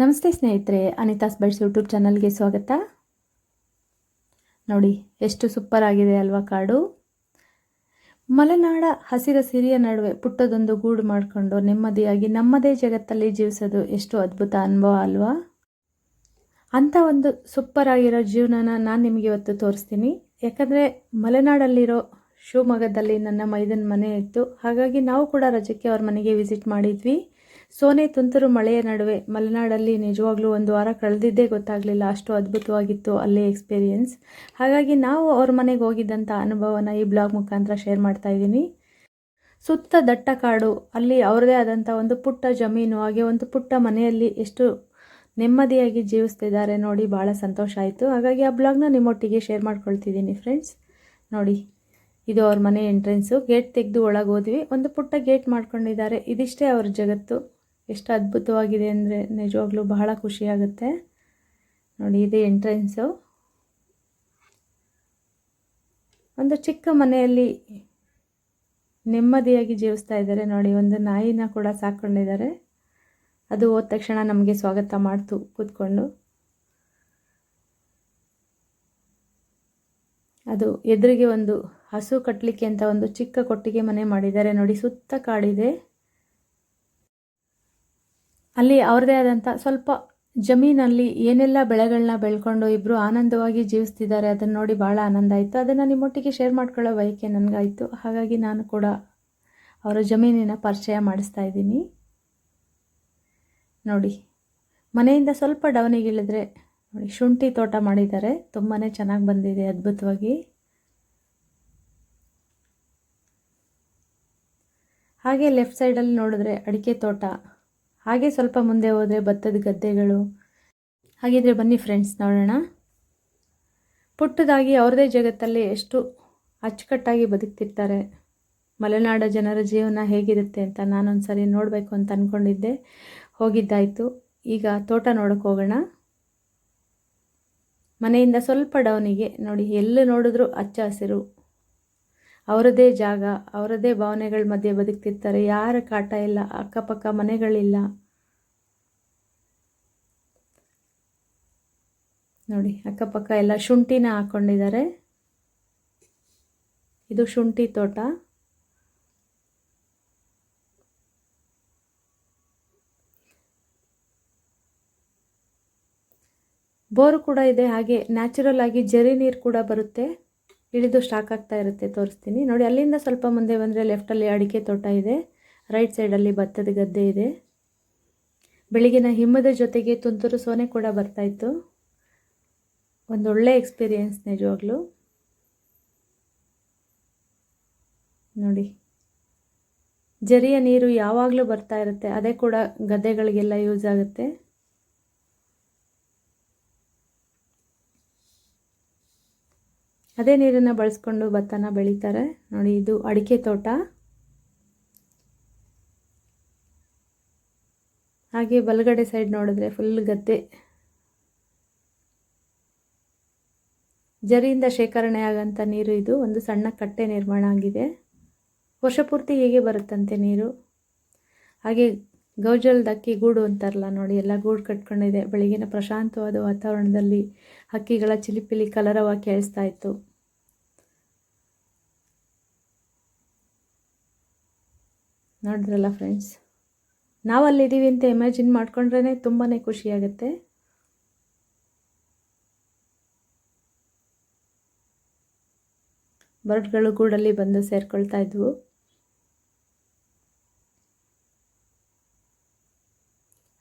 ನಮಸ್ತೆ ಸ್ನೇಹಿತರೆ ಅನಿತಾಸ್ buds YouTube ಚಾನಲ್ಗೆ ಸ್ವಾಗತ. ನೋಡಿ, ಎಷ್ಟು ಸೂಪರ್ ಆಗಿದೆ ಅಲ್ವಾ ಕಾಡು? ಮಲೆನಾಡ ಹಸಿರ ಸಿರಿಯ ನಡುವೆ ಪುಟ್ಟದೊಂದು ಗೂಡು ಮಾಡಿಕೊಂಡು ನೆಮ್ಮದಿಯಾಗಿ ನಮ್ಮದೇ ಜಗತ್ತಲ್ಲಿ ಜೀವಿಸೋದು ಎಷ್ಟು ಅದ್ಭುತ ಅನುಭವ ಅಲ್ವಾ? ಅಂಥ ಒಂದು ಸೂಪರ್ ಆಗಿರೋ ಜೀವನನ ನಾನು ನಿಮಗೆ ಇವತ್ತು ತೋರಿಸ್ತೀನಿ. ಯಾಕಂದರೆ ಮಲೆನಾಡಲ್ಲಿರೋ ಶಿವಮೊಗ್ಗದಲ್ಲಿ ನನ್ನ ಮೈದನ ಮನೆ ಇತ್ತು. ಹಾಗಾಗಿ ನಾವು ಕೂಡ ರಜಕ್ಕೆ ಅವ್ರ ಮನೆಗೆ ವಿಸಿಟ್ ಮಾಡಿದ್ವಿ. ಸೋನೆ ತುಂತುರು ಮಳೆಯ ನಡುವೆ ಮಲೆನಾಡಲ್ಲಿ ನಿಜವಾಗ್ಲೂ ಒಂದು ವಾರ ಕಳೆದಿದ್ದೇ ಗೊತ್ತಾಗಲಿಲ್ಲ. ಅಷ್ಟು ಅದ್ಭುತವಾಗಿತ್ತು ಅಲ್ಲೇ ಎಕ್ಸ್ಪೀರಿಯೆನ್ಸ್. ಹಾಗಾಗಿ ನಾವು ಅವ್ರ ಮನೆಗೆ ಹೋಗಿದ್ದಂಥ ಅನುಭವನ ಈ ಬ್ಲಾಗ್ ಮುಖಾಂತರ ಶೇರ್ ಮಾಡ್ತಾ ಇದ್ದೀನಿ. ಸುತ್ತ ದಟ್ಟ ಕಾಡು, ಅಲ್ಲಿ ಅವ್ರದೇ ಆದಂಥ ಒಂದು ಪುಟ್ಟ ಜಮೀನು, ಹಾಗೆ ಒಂದು ಪುಟ್ಟ ಮನೆಯಲ್ಲಿ ಎಷ್ಟು ನೆಮ್ಮದಿಯಾಗಿ ಜೀವಿಸ್ತಿದ್ದಾರೆ ನೋಡಿ ಭಾಳ ಸಂತೋಷ ಆಯಿತು. ಹಾಗಾಗಿ ಆ ಬ್ಲಾಗ್ನ ನಿಮ್ಮೊಟ್ಟಿಗೆ ಶೇರ್ ಮಾಡ್ಕೊಳ್ತಿದ್ದೀನಿ ಫ್ರೆಂಡ್ಸ್ ನೋಡಿ, ಇದು ಅವ್ರ ಮನೆ ಎಂಟ್ರೆನ್ಸು ಗೇಟ್ ತೆಗೆದು ಒಳಗೆ ಹೋದ್ವಿ. ಒಂದು ಪುಟ್ಟ ಗೇಟ್ ಮಾಡ್ಕೊಂಡಿದ್ದಾರೆ. ಇದಿಷ್ಟೇ ಅವ್ರ ಜಗತ್ತು. ಎಷ್ಟು ಅದ್ಭುತವಾಗಿದೆ ಅಂದರೆ ನಿಜವಾಗ್ಲೂ ಬಹಳ ಖುಷಿಯಾಗುತ್ತೆ. ನೋಡಿ, ಇದೆ ಎಂಟ್ರೆನ್ಸು. ಒಂದು ಚಿಕ್ಕ ಮನೆಯಲ್ಲಿ ನೆಮ್ಮದಿಯಾಗಿ ಜೀವಿಸ್ತಾ ಇದ್ದಾರೆ. ನೋಡಿ, ಒಂದು ನಾಯಿನ ಕೂಡ ಸಾಕೊಂಡಿದ್ದಾರೆ ಅದು ಹೋದ ತಕ್ಷಣ ನಮಗೆ ಸ್ವಾಗತ ಮಾಡ್ತು ಕೂತ್ಕೊಂಡು. ಅದು ಎದುರಿಗೆ ಒಂದು ಹಸು ಕಟ್ಟಲಿಕ್ಕೆ ಅಂತ ಒಂದು ಚಿಕ್ಕ ಕೊಟ್ಟಿಗೆ ಮನೆ ಮಾಡಿದ್ದಾರೆ. ನೋಡಿ, ಸುತ್ತ ಕಾಡಿದೆ. ಅಲ್ಲಿ ಅವ್ರದೇ ಆದಂಥ ಸ್ವಲ್ಪ ಜಮೀನಲ್ಲಿ ಏನೆಲ್ಲ ಬೆಳೆಗಳನ್ನ ಬೆಳ್ಕೊಂಡು ಇಬ್ಬರು ಆನಂದವಾಗಿ ಜೀವಿಸ್ತಿದ್ದಾರೆ, ಅದನ್ನು ನೋಡಿ ಭಾಳ ಆನಂದ ಆಯಿತು. ಅದನ್ನು ನಿಮ್ಮೊಟ್ಟಿಗೆ ಶೇರ್ ಮಾಡ್ಕೊಳ್ಳೋ ಬಯಕೆ ನನಗಾಯಿತು. ಹಾಗಾಗಿ ನಾನು ಕೂಡ ಅವರ ಜಮೀನಿನ ಪರಿಚಯ ಮಾಡಿಸ್ತಾ ಇದ್ದೀನಿ. ನೋಡಿ, ಮನೆಯಿಂದ ಸ್ವಲ್ಪ ಡೌನಿಗೆ ಇಳಿದ್ರೆ ನೋಡಿ, ಶುಂಠಿ ತೋಟ ಮಾಡಿದ್ದಾರೆ. ತುಂಬಾ ಚೆನ್ನಾಗಿ ಬಂದಿದೆ ಅದ್ಭುತವಾಗಿ. ಹಾಗೆ ಲೆಫ್ಟ್ ಸೈಡಲ್ಲಿ ನೋಡಿದ್ರೆ ಅಡಿಕೆ ತೋಟ. ಹಾಗೆ ಸ್ವಲ್ಪ ಮುಂದೆ ಹೋದರೆ ಭತ್ತದ ಗದ್ದೆಗಳು. ಹಾಗಿದ್ರೆ ಬನ್ನಿ ಫ್ರೆಂಡ್ಸ್ ನೋಡೋಣ. ಪುಟ್ಟದಾಗಿ ಅವ್ರದೇ ಜಗತ್ತಲ್ಲಿ ಎಷ್ಟು ಅಚ್ಚುಕಟ್ಟಾಗಿ ಬದುಕ್ತಿರ್ತಾರೆ. ಮಲೆನಾಡ ಜನರ ಜೀವನ ಹೇಗಿರುತ್ತೆ ಅಂತ ನಾನೊಂದು ಸರಿ ನೋಡಬೇಕು ಅಂತ ಅಂದ್ಕೊಂಡಿದ್ದೆ ಹೋಗಿದ್ದಾಯಿತು. ಈಗ ತೋಟ ನೋಡೋಕೆ ಹೋಗೋಣ. ಮನೆಯಿಂದ ಸ್ವಲ್ಪ ಡೌನಿಗೆ ನೋಡಿ ಎಲ್ಲಿ ನೋಡಿದ್ರೂ ಹಚ್ಚ ಹಸಿರು. ಅವರದೇ ಜಾಗ, ಅವರದೇ ಭಾವನೆಗಳ ಮಧ್ಯೆ ಬದುಕ್ತಿರ್ತಾರೆ. ಯಾರ ಕಾಟ ಇಲ್ಲ, ಅಕ್ಕಪಕ್ಕ ಮನೆಗಳಿಲ್ಲ. ನೋಡಿ, ಅಕ್ಕಪಕ್ಕ ಎಲ್ಲ ಶುಂಠಿನ ಹಾಕ್ಕೊಂಡಿದ್ದಾರೆ ಇದು ಶುಂಠಿ ತೋಟ. ಬೋರು ಕೂಡ ಇದೆ, ಹಾಗೆ ನ್ಯಾಚುರಲ್ ಆಗಿ ಜರಿ ನೀರು ಕೂಡ ಬರುತ್ತೆ. ಇಳಿದು ಸ್ಟಾಕ್ ಆಗ್ತಾ ಇರುತ್ತೆ, ತೋರಿಸ್ತೀನಿ. ನೋಡಿ, ಅಲ್ಲಿಂದ ಸ್ವಲ್ಪ ಮುಂದೆ ಬಂದರೆ ಲೆಫ್ಟಲ್ಲಿ ಅಡಿಕೆ ತೋಟ ಇದೆ. ರೈಟ್ ಸೈಡಲ್ಲಿ ಭತ್ತದ ಗದ್ದೆ ಇದೆ. ಬೆಳಗಿನ ಹಿಮ್ಮದ ಜೊತೆಗೆ ತುಂತುರು ಸೋನೆ ಕೂಡ ಬರ್ತಾಯಿತ್ತು ಒಂದೊಳ್ಳೆ ಎಕ್ಸ್ಪೀರಿಯೆನ್ಸ್ ನಿಜವಾಗ್ಲೂ. ನೋಡಿ, ಜರಿಯ ನೀರು ಯಾವಾಗಲೂ ಬರ್ತಾ ಇರುತ್ತೆ, ಅದೇ ಕೂಡ ಗದ್ದೆಗಳಿಗೆಲ್ಲ ಯೂಸ್ ಆಗುತ್ತೆ. ಅದೇ ನೀರನ್ನು ಬಳಸ್ಕೊಂಡು ಭತ್ತನ ಬೆಳೀತಾರೆ. ನೋಡಿ, ಇದು ಅಡಿಕೆ ತೋಟ. ಹಾಗೆ ಬಲಗಡೆ ಸೈಡ್ ನೋಡಿದ್ರೆ ಫುಲ್ ಗದ್ದೆ. ಜರಿಯಿಂದ ಶೇಖರಣೆ ಆಗಂಥ ನೀರು ಇದು ಒಂದು ಸಣ್ಣ ಕಟ್ಟೆ ನಿರ್ಮಾಣ ಆಗಿದೆ. ವರ್ಷಪೂರ್ತಿ ಹೀಗೆ ಬರುತ್ತಂತೆ ನೀರು. ಹಾಗೆ ಗೌಜಲ್ದಕ್ಕಿ ಗೂಡು ಅಂತಾರಲ್ಲ ನೋಡಿ, ಎಲ್ಲ ಗೂಡು ಕಟ್ಕೊಂಡಿದೆ. ಬೆಳಗಿನ ಪ್ರಶಾಂತವಾದ ವಾತಾವರಣದಲ್ಲಿ ಹಕ್ಕಿಗಳ ಚಿಲಿಪಿಲಿ ಕಲರವಾಗಿ ಕೇಳಿಸ್ತಾ ಇತ್ತು. ನೋಡಿದ್ರಲ್ಲ ಫ್ರೆಂಡ್ಸ್ ನಾವಲ್ಲಿದ್ದೀವಿ ಅಂತ ಇಮ್ಯಾಜಿನ್ ಮಾಡ್ಕೊಂಡ್ರೇ ತುಂಬಾ ಖುಷಿಯಾಗುತ್ತೆ. ಬರ್ಡ್ಗಳು ಗೂಡಲ್ಲಿ ಬಂದು ಸೇರ್ಕೊಳ್ತಾ ಇದ್ವು.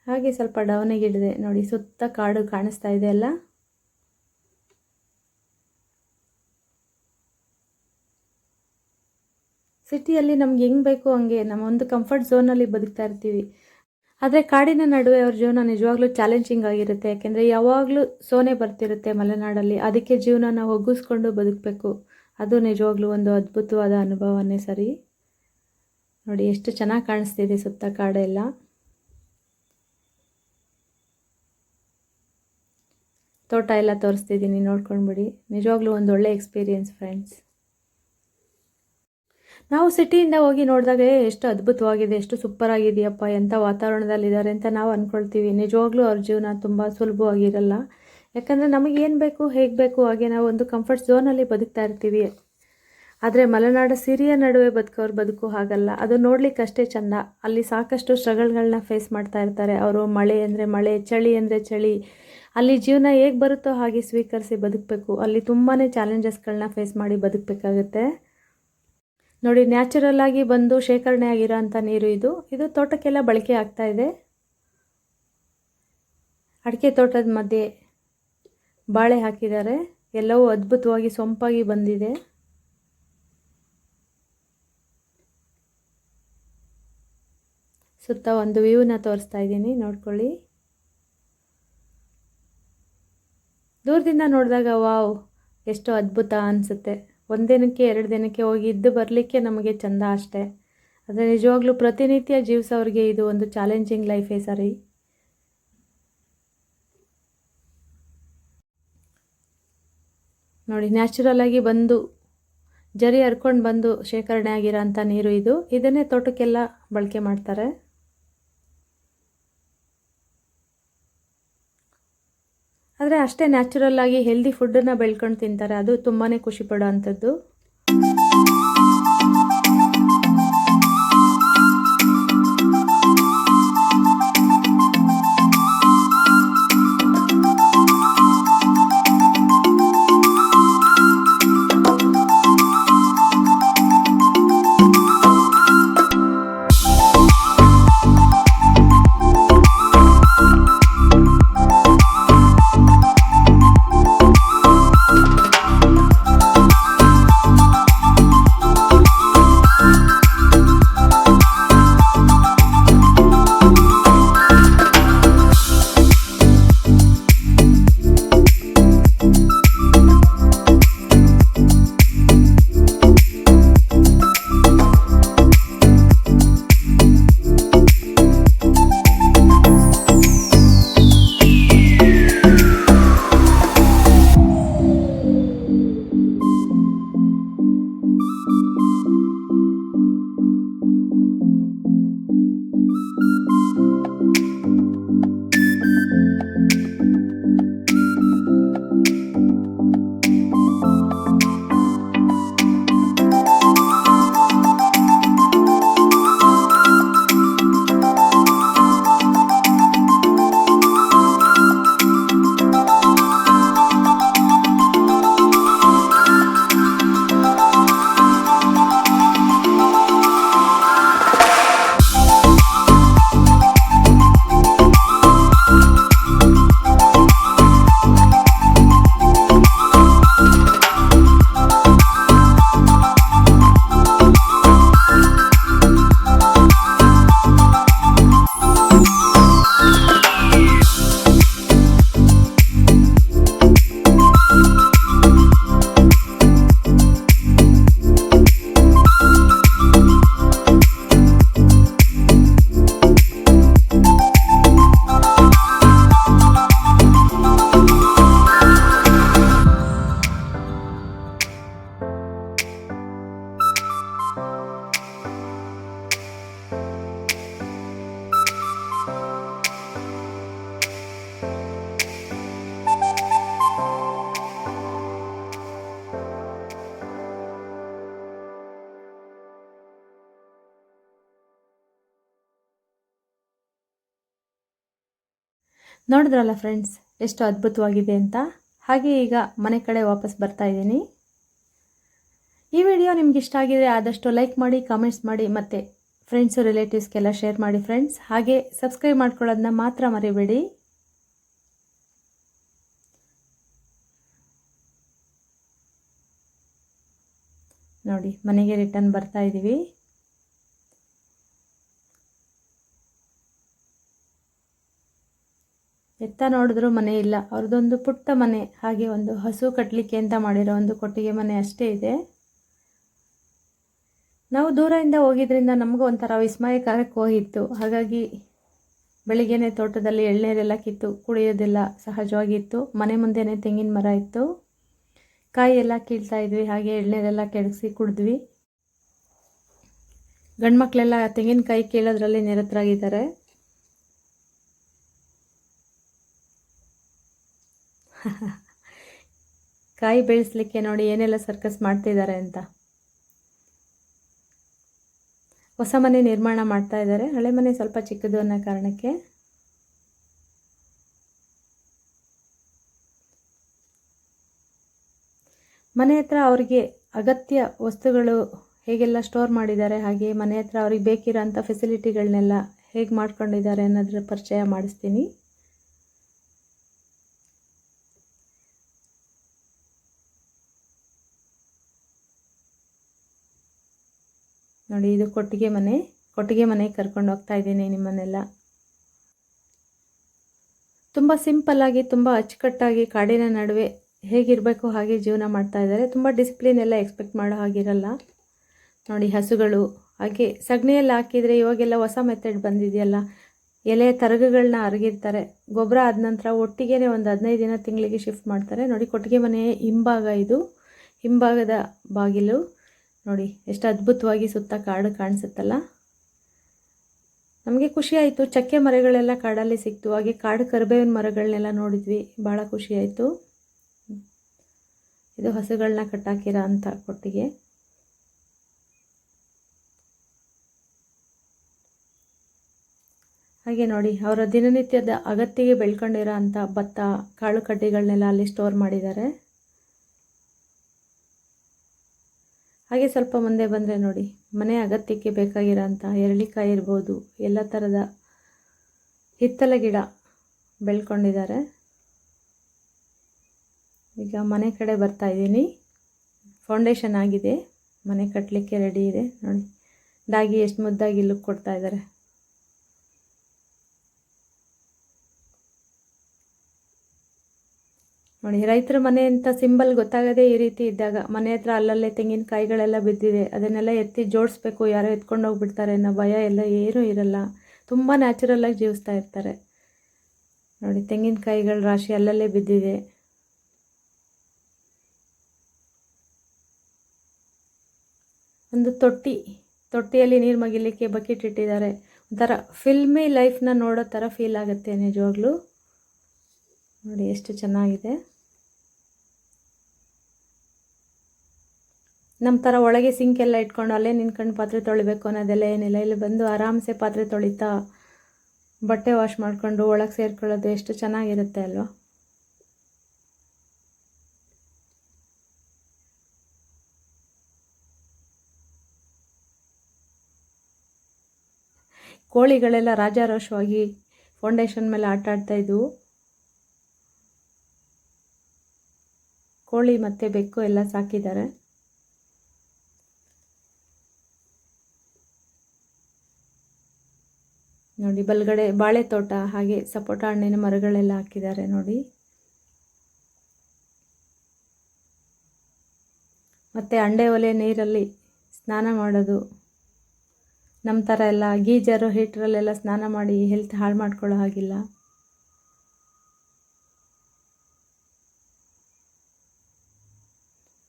ಹಾಗೆ ಸ್ವಲ್ಪ ಡೌನ್ ಆಗಿಡಿದೆ ನೋಡಿ, ಸುತ್ತ ಕಾಡು ಕಾಣಿಸ್ತಾ ಇದೆ ಅಲ್ಲ? ಸಿಟಿಯಲ್ಲಿ ನಮ್ಗೆ ಹೆಂಗೆ ಬೇಕು ಹಂಗೆ? ನಮ್ಮ ಒಂದು ಕಂಫರ್ಟ್ ಝೋನಲ್ಲಿ ಬದುಕ್ತಾ ಇರ್ತೀವಿ. ಆದರೆ ಕಾಡಿನ ನಡುವೆ ಅವ್ರ ಜೀವನ ನಿಜವಾಗ್ಲೂ ಚಾಲೆಂಜಿಂಗ್ ಆಗಿರುತ್ತೆ. ಯಾಕೆಂದರೆ ಯಾವಾಗಲೂ ಸೋನೆ ಬರ್ತಿರುತ್ತೆ ಮಲೆನಾಡಲ್ಲಿ. ಅದಕ್ಕೆ ಜೀವನ ನಾವು ಒಗ್ಗಿಸ್ಕೊಂಡು ಬದುಕಬೇಕು. ಅದು ನಿಜವಾಗ್ಲೂ ಒಂದು ಅದ್ಭುತವಾದ ಅನುಭವನೇ ಸರಿ. ನೋಡಿ ಎಷ್ಟು ಚೆನ್ನಾಗಿ ಕಾಣಿಸ್ತಿದೆ ಸುತ್ತ ಕಾಡೆಲ್ಲ. ತೋಟ ಎಲ್ಲ ತೋರಿಸ್ತಿದ್ದೀನಿ ನೋಡ್ಕೊಂಡ್ಬಿಡಿ. ನಿಜವಾಗ್ಲೂ ಒಂದು ಒಳ್ಳೆ ಎಕ್ಸ್ಪೀರಿಯೆನ್ಸ್ ಫ್ರೆಂಡ್ಸ್ ನಾವು ಸಿಟಿಯಿಂದ ಹೋಗಿ ನೋಡಿದಾಗ "ಏ, ಎಷ್ಟು ಅದ್ಭುತವಾಗಿದೆ ಎಷ್ಟು ಸೂಪರ್ ಆಗಿದೆಯಪ್ಪ ಎಂಥ ವಾತಾವರಣದಲ್ಲಿದ್ದಾರೆ ಅಂತ ನಾವು ಅಂದ್ಕೊಳ್ತೀವಿ ನಿಜವಾಗ್ಲೂ ಅವ್ರ ಜೀವನ ತುಂಬ ಸುಲಭವಾಗಿರಲ್ಲ. ಯಾಕಂದರೆ ನಮಗೆ ಏನು ಬೇಕು, ಹೇಗೆ ಬೇಕು, ಹಾಗೆ ನಾವು ಒಂದು ಕಂಫರ್ಟ್ ಝೋನಲ್ಲಿ ಬದುಕ್ತಾ ಇರ್ತೀವಿ. ಆದರೆ ಮಲೆನಾಡ ಸಿರಿಯ ನಡುವೆ ಬದುಕೋರು ಬದುಕು ಹಾಗಲ್ಲ. ಅದು ನೋಡ್ಲಿಕ್ಕೆ ಅಷ್ಟೇ ಚೆಂದ. ಅಲ್ಲಿ ಸಾಕಷ್ಟು ಸ್ಟ್ರಗಲ್ಗಳನ್ನ ಫೇಸ್ ಮಾಡ್ತಾ ಇರ್ತಾರೆ. ಅವರು ಮಳೆ ಅಂದರೆ ಮಳೆ, ಚಳಿ ಅಂದರೆ ಚಳಿ. ಅಲ್ಲಿ ಜೀವನ ಹೇಗೆ ಬರುತ್ತೋ ಹಾಗೆ ಸ್ವೀಕರಿಸಿ ಬದುಕಬೇಕು. ಅಲ್ಲಿ ತುಂಬಾ ಚಾಲೆಂಜಸ್ಗಳನ್ನ ಫೇಸ್ ಮಾಡಿ ಬದುಕಬೇಕಾಗುತ್ತೆ. ನೋಡಿ ನ್ಯಾಚುರಲ್ ಆಗಿ ಬಂದು ಶೇಖರಣೆ ಆಗಿರೋ ಅಂಥ ನೀರು ಇದು. ಇದು ತೋಟಕ್ಕೆಲ್ಲ ಬಳಕೆ ಆಗ್ತಾ ಇದೆ. ಅಡಿಕೆ ತೋಟದ ಮಧ್ಯೆ ಬಾಳೆ ಹಾಕಿದ್ದಾರೆ. ಎಲ್ಲವೂ ಅದ್ಭುತವಾಗಿ ಸೊಂಪಾಗಿ ಬಂದಿದೆ. ಸುತ್ತ ಒಂದು ವ್ಯೂನ ತೋರಿಸ್ತಾ ಇದ್ದೀನಿ, ನೋಡ್ಕೊಳ್ಳಿ. ದೂರದಿಂದ ನೋಡಿದಾಗ ವಾವ್, ಎಷ್ಟು ಅದ್ಭುತ ಅನಿಸುತ್ತೆ. ಒಂದಿನಕ್ಕೆ ದಿನಕ್ಕೆ ಎರಡು ದಿನಕ್ಕೆ ಹೋಗಿ ಇದ್ದು ಬರಲಿಕ್ಕೆ ನಮಗೆ ಚಂದ ಅಷ್ಟೇ. ಅದೇ ನಿಜವಾಗ್ಲೂ ಪ್ರತಿನಿತ್ಯ ಜೀವಿಸೋರಿಗೆ ಇದು ಒಂದು ಚಾಲೆಂಜಿಂಗ್ ಲೈಫೇ ಸರಿ. ನೋಡಿ ನ್ಯಾಚುರಲ್ ಆಗಿ ಬಂದು, ಜರಿ ಹರ್ಕೊಂಡು ಬಂದು ಶೇಖರಣೆ ಆಗಿರೋ ಅಂಥ ನೀರು ಇದು. ಇದನ್ನೇ ತೋಟಕ್ಕೆಲ್ಲ ಬಳಕೆ ಮಾಡ್ತಾರೆ. ಆದರೆ ಅಷ್ಟೇ ನ್ಯಾಚುರಲ್ ಆಗಿ ಹೆಲ್ದಿ ಫುಡ್ಡನ್ನು ಬೆಳ್ಕೊಂಡು ತಿಂತಾರೆ. ಅದು ತುಂಬಾ ಖುಷಿ ಪಡೋ ಅಂಥದ್ದು. ನೋಡಿದ್ರಲ್ಲ ಫ್ರೆಂಡ್ಸ್ ಎಷ್ಟು ಅದ್ಭುತವಾಗಿದೆ ಅಂತ? ಹಾಗೆ ಈಗ ಮನೆ ಕಡೆ ವಾಪಸ್ ಬರ್ತಾ ಇದ್ದೀನಿ. ಈ ವಿಡಿಯೋ ನಿಮ್ಗೆ ಇಷ್ಟ ಆಗಿದೆ ಆದಷ್ಟು ಲೈಕ್ ಮಾಡಿ ಕಾಮೆಂಟ್ಸ್ ಮಾಡಿ, ಮತ್ತು ಫ್ರೆಂಡ್ಸು ರಿಲೇಟಿವ್ಸ್ಗೆಲ್ಲ ಶೇರ್ ಮಾಡಿ ಫ್ರೆಂಡ್ಸ್ ಹಾಗೆ ಸಬ್ಸ್ಕ್ರೈಬ್ ಮಾಡ್ಕೊಳ್ಳೋದನ್ನ ಮಾತ್ರ ಮರಿಬೇಡಿ. ನೋಡಿ, ಮನೆಗೆ ರಿಟರ್ನ್ ಬರ್ತಾ ಇದ್ದೀವಿ ಎತ್ತ ನೋಡಿದ್ರು ಮನೆ ಇಲ್ಲ. ಅವ್ರದ್ದೊಂದು ಪುಟ್ಟ ಮನೆ, ಹಾಗೆ ಒಂದು ಹಸು ಕಟ್ಟಲಿಕ್ಕೆ ಅಂತ ಮಾಡಿರೋ ಒಂದು ಕೊಟ್ಟಿಗೆ ಮನೆ ಅಷ್ಟೇ ಇದೆ. ನಾವು ದೂರದಿಂದ ಹೋಗಿದ್ರಿಂದ ನಮಗೂ ಒಂಥರ ವಿಸ್ಮಯಕಾರಕ್ಕೆ ಹೋಗಿತ್ತು. ಹಾಗಾಗಿ ಬೆಳಿಗ್ಗೆನೆ ತೋಟದಲ್ಲಿ ಎಳ್ನೀರೆಲ್ಲ ಕಿತ್ತು ಕುಡಿಯೋದೆಲ್ಲ ಸಹಜವಾಗಿತ್ತು. ಮನೆ ಮುಂದೆನೇ ತೆಂಗಿನ ಮರ ಇತ್ತು. ಕಾಯಿ ಎಲ್ಲ ಕೀಳ್ತಾ ಇದ್ವಿ, ಹಾಗೆ ಎಳ್ನೀರೆಲ್ಲ ಕೆಡಗಿಸಿ ಕುಡಿದ್ವಿ. ಗಂಡು ಮಕ್ಕಳೆಲ್ಲ ತೆಂಗಿನಕಾಯಿ ಕೀಳೋದ್ರಲ್ಲಿ ನಿರತರಾಗಿದ್ದಾರೆ. ಕಾಯಿ ಬೆಳೆಸಲಿಕ್ಕೆ ನೋಡಿ ಏನೆಲ್ಲ ಸರ್ಕಸ್ ಮಾಡ್ತಿದ್ದಾರೆ ಅಂತ. ಹೊಸ ಮನೆ ನಿರ್ಮಾಣ ಮಾಡ್ತಾ ಇದ್ದಾರೆ. ಹಳೆ ಮನೆ ಸ್ವಲ್ಪ ಚಿಕ್ಕದು ಅನ್ನೋ ಕಾರಣಕ್ಕೆ. ಮನೆ ಹತ್ರ ಅವರಿಗೆ ಅಗತ್ಯ ವಸ್ತುಗಳು ಹೇಗೆಲ್ಲ ಸ್ಟೋರ್ ಮಾಡಿದ್ದಾರೆ, ಹಾಗೆ ಮನೆ ಹತ್ರ ಅವ್ರಿಗೆ ಬೇಕಿರೋಂಥ ಫೆಸಿಲಿಟಿಗಳನ್ನೆಲ್ಲ ಹೇಗೆ ಮಾಡ್ಕೊಂಡಿದ್ದಾರೆ ಅನ್ನೋದ್ರ ಪರಿಚಯ ಮಾಡಿಸ್ತೀನಿ. ನೋಡಿ, ಇದು ಕೊಟ್ಟಿಗೆ ಮನೆ. ಕೊಟ್ಟಿಗೆ ಮನೆಗೆ ಕರ್ಕೊಂಡು ಹೋಗ್ತಾ ಇದ್ದೀನಿ ನಿಮ್ಮನ್ನೆಲ್ಲ. ತುಂಬ ಸಿಂಪಲ್ಲಾಗಿ ತುಂಬ ಅಚ್ಚುಕಟ್ಟಾಗಿ ಕಾಡಿನ ನಡುವೆ ಹೇಗಿರಬೇಕು ಹಾಗೆ ಜೀವನ ಮಾಡ್ತಾ ಇದ್ದಾರೆ. ತುಂಬ ಡಿಸಿಪ್ಲಿನ್ ಎಲ್ಲ ಎಕ್ಸ್ಪೆಕ್ಟ್ ಮಾಡೋ ಹಾಗಿರಲ್ಲ. ನೋಡಿ, ಹಸುಗಳು, ಹಾಗೆ ಸಗಣಿಯಲ್ಲಿ ಹಾಕಿದರೆ ಇವಾಗೆಲ್ಲ ಹೊಸ ಮೆಥಡ್ ಬಂದಿದೆಯಲ್ಲ. ಎಲೆ ತರಗುಗಳನ್ನ ಅರಗಿರ್ತಾರೆ. ಗೊಬ್ಬರ ಆದ ನಂತರ ಒಟ್ಟಿಗೆ ಒಂದು ಹದಿನೈದು ದಿನ ತಿಂಗಳಿಗೆ ಶಿಫ್ಟ್ ಮಾಡ್ತಾರೆ. ನೋಡಿ, ಕೊಟ್ಟಿಗೆ ಮನೆ ಹಿಂಭಾಗ ಇದು. ಹಿಂಭಾಗದ ಬಾಗಿಲು. ನೋಡಿ, ಎಷ್ಟು ಅದ್ಭುತವಾಗಿ ಸುತ್ತ ಕಾಡು ಕಾಣಿಸುತ್ತಲ್ಲ. ನಮಗೆ ಖುಷಿ ಆಯಿತು. ಚಕ್ಕೆ ಮರಗಳೆಲ್ಲ ಕಾಡಲ್ಲಿ ಸಿಕ್ತು. ಹಾಗೆ ಕಾಡು ಕರಿಬೇವಿನ ಮರಗಳನ್ನೆಲ್ಲ ನೋಡಿದ್ವಿ. ಭಾಳ ಖುಷಿ ಆಯಿತು. ಇದು ಹಸುಗಳನ್ನ ಕಟ್ಟಾಕಿರೋ ಅಂತ ಕೊಟ್ಟಿಗೆ. ಹಾಗೆ ನೋಡಿ, ಅವರ ದಿನನಿತ್ಯದ ಅಗತ್ಯಗೆ ಬೆಳ್ಕೊಂಡಿರೋ ಅಂಥ ಭತ್ತ, ಕಾಳು ಕಡ್ಡಿಗಳನ್ನೆಲ್ಲ ಅಲ್ಲಿ ಸ್ಟೋರ್ ಮಾಡಿದ್ದಾರೆ. ಹಾಗೆ ಸ್ವಲ್ಪ ಮುಂದೆ ಬಂದರೆ ನೋಡಿ, ಮನೆ ಅಗತ್ಯಕ್ಕೆ ಬೇಕಾಗಿರೋಂಥ ಎರಳಿಕಾಯಿ ಇರ್ಬೋದು, ಎಲ್ಲ ಥರದ ಹಿತ್ತಲ ಗಿಡ ಬೆಳ್ಕೊಂಡಿದ್ದಾರೆ. ಈಗ ಮನೆ ಕಡೆ ಬರ್ತಾ ಇದ್ದೀನಿ. ಫೌಂಡೇಶನ್ ಆಗಿದೆ, ಮನೆ ಕಟ್ಟಲಿಕ್ಕೆ ರೆಡಿ ಇದೆ. ನೋಡಿ ಡಾಗಿ ಎಷ್ಟು ಮುದ್ದಾಗಿ ಲುಕ್ ಕೊಡ್ತಾ ಇದ್ದಾರೆ. ನೋಡಿ, ರೈತರ ಮನೆ ಅಂತ ಸಿಂಬಲ್ ಗೊತ್ತಾಗದೇ ಈ ರೀತಿ ಇದ್ದಾಗ ಮನೆ ಹತ್ರ ಅಲ್ಲಲ್ಲೇ ತೆಂಗಿನಕಾಯಿಗಳೆಲ್ಲ ಬಿದ್ದಿದೆ, ಅದನ್ನೆಲ್ಲ ಎತ್ತಿ ಜೋಡಿಸ್ಬೇಕು, ಯಾರೋ ಎತ್ಕೊಂಡು ಹೋಗ್ಬಿಡ್ತಾರೆ ಅನ್ನೋ ಭಯ ಎಲ್ಲ ಏನೂ ಇರಲ್ಲ. ತುಂಬ ನ್ಯಾಚುರಲ್ಲಾಗಿ ಜೀವಿಸ್ತಾ ಇರ್ತಾರೆ. ನೋಡಿ ತೆಂಗಿನಕಾಯಿಗಳ ರಾಶಿ ಅಲ್ಲಲ್ಲೇ ಬಿದ್ದಿದೆ. ಒಂದು ತೊಟ್ಟಿ, ತೊಟ್ಟಿಯಲ್ಲಿ ನೀರು ಮಗಿಲಿಕ್ಕೆ ಬಕೆಟ್ ಇಟ್ಟಿದ್ದಾರೆ. ಒಂಥರ ಫಿಲ್ಮಿ ಲೈಫ್ನ ನೋಡೋ ಥರ ಫೀಲ್ ಆಗುತ್ತೆ ನಿಜವಾಗ್ಲೂ. ನೋಡಿ, ಎಷ್ಟು ಚೆನ್ನಾಗಿದೆ. ನಮ್ಮ ಥರ ಒಳಗೆ ಎಲ್ಲ ಇಟ್ಕೊಂಡು ಅಲ್ಲೇ ನಿಂತ್ಕೊಂಡು ಪಾತ್ರೆ ತೊಳಿಬೇಕು ಅನ್ನೋದೆಲ್ಲ ಏನಿಲ್ಲ. ಇಲ್ಲಿ ಬಂದು ಆರಾಮ್ಸೆ ಪಾತ್ರೆ ತೊಳಿತಾ ಬಟ್ಟೆ ವಾಶ್ ಮಾಡಿಕೊಂಡು ಒಳಗೆ ಸೇರ್ಕೊಳ್ಳೋದು ಎಷ್ಟು ಚೆನ್ನಾಗಿರುತ್ತೆ ಅಲ್ವಾ? ಕೋಳಿಗಳೆಲ್ಲ ರಾಜಾರೋಷವಾಗಿ ಫೌಂಡೇಶನ್ ಮೇಲೆ ಆಟ ಆಡ್ತಾ ಇದ್ವು. ಕೋಳಿ ಮತ್ತು ಬೆಕ್ಕು ಎಲ್ಲ ಸಾಕಿದ್ದಾರೆ. ನೋಡಿ, ಬಲ್ಗಡೆ ಬಾಳೆ ತೋಟ ಹಾಗೆ ಸಪೋಟ ಹಣ್ಣಿನ ಮರಗಳೆಲ್ಲ ಹಾಕಿದ್ದಾರೆ ನೋಡಿ. ಮತ್ತು ಅಂಡೆ ಒಲೆ ನೀರಲ್ಲಿ ಸ್ನಾನ ಮಾಡೋದು. ನಮ್ಮ ಥರ ಎಲ್ಲ ಗೀಜರು, ಹೀಟ್ರಲ್ಲೆಲ್ಲ ಸ್ನಾನ ಮಾಡಿ ಹೆಲ್ತ್ ಹಾಳು ಮಾಡ್ಕೊಳ್ಳೋ ಹಾಗಿಲ್ಲ.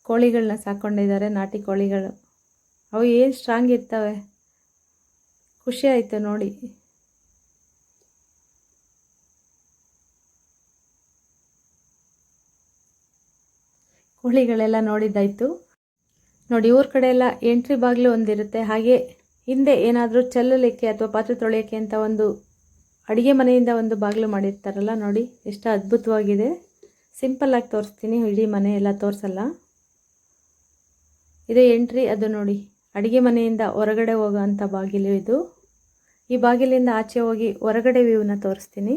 ಕೋಳಿಗಳನ್ನ ಸಾಕೊಂಡಿದ್ದಾರೆ, ನಾಟಿ ಕೋಳಿಗಳು. ಅವು ಏನು ಸ್ಟ್ರಾಂಗ್ ಇರ್ತವೆ? ಖುಷಿ ಆಯಿತು ನೋಡಿ. ಕೋಳಿಗಳೆಲ್ಲ ನೋಡಿದ್ದಾಯಿತು. ನೋಡಿ, ಊರ ಕಡೆ ಎಲ್ಲ ಎಂಟ್ರಿ ಬಾಗಿಲು ಒಂದಿರುತ್ತೆ. ಹಾಗೆ ಹಿಂದೆ ಏನಾದರೂ ಚೆಲ್ಲಲಿಕ್ಕೆ ಅಥವಾ ಪಾತ್ರೆ ತೊಳೆಯೋಕ್ಕೆ ಅಂತ ಒಂದು ಅಡುಗೆ ಮನೆಯಿಂದ ಒಂದು ಬಾಗಿಲು ಮಾಡಿರ್ತಾರಲ್ಲ, ನೋಡಿ, ಎಷ್ಟು ಅದ್ಭುತವಾಗಿದೆ. ಸಿಂಪಲ್ಲಾಗಿ ತೋರಿಸ್ತೀನಿ, ಇಡೀ ಮನೆ ಎಲ್ಲ ತೋರಿಸಲ್ಲ. ಇದು ಎಂಟ್ರಿ, ಅದು ನೋಡಿ, ಅಡುಗೆ ಮನೆಯಿಂದ ಹೊರಗಡೆ ಹೋಗೋವಂಥ ಬಾಗಿಲು ಇದು. ಈ ಬಾಗಿಲಿಂದ ಆಚೆ ಹೋಗಿ ಹೊರಗಡೆ ವ್ಯೂನ ತೋರಿಸ್ತೀನಿ.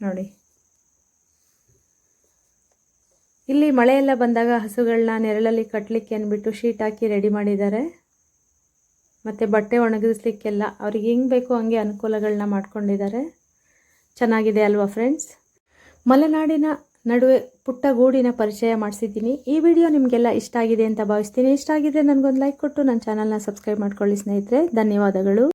ನೋಡಿ. ಇಲ್ಲಿ ಮಳೆಯೆಲ್ಲ ಬಂದಾಗ ಹಸುಗಳನ್ನ ನೆರಳಲ್ಲಿ ಕಟ್ಟಲಿಕ್ಕೆ ಅಂದ್ಬಿಟ್ಟು ಶೀಟ್ ಹಾಕಿ ರೆಡಿ ಮಾಡಿದ್ದಾರೆ. ಮತ್ತು ಬಟ್ಟೆ ಒಣಗಿಸ್ಲಿಕ್ಕೆಲ್ಲ ಅವ್ರಿಗೆ ಹೆಂಗೆ ಬೇಕೋ ಹಂಗೆ ಅನುಕೂಲಗಳನ್ನ ಮಾಡ್ಕೊಂಡಿದ್ದಾರೆ. ಚೆನ್ನಾಗಿದೆ ಅಲ್ವಾ ಫ್ರೆಂಡ್ಸ್ ಮಲೆನಾಡಿನ ನಡುವೆ ಪುಟ್ಟ ಗೂಡಿನ ಪರಿಚಯ ಮಾಡಿಸಿದ್ದೀನಿ. ಈ ವಿಡಿಯೋ ನಿಮಗೆಲ್ಲ ಇಷ್ಟ ಆಗಿದೆ ಅಂತ ಭಾವಿಸ್ತೀನಿ. ಇಷ್ಟ ಆಗಿದ್ರೆ ನನಗೊಂದು ಲೈಕ್ ಕೊಟ್ಟು ನನ್ನ ಚಾನಲ್ನ ಸಬ್ಸ್ಕ್ರೈಬ್ ಮಾಡ್ಕೊಳ್ಳಿ ಸ್ನೇಹಿತರೆ. ಧನ್ಯವಾದಗಳು.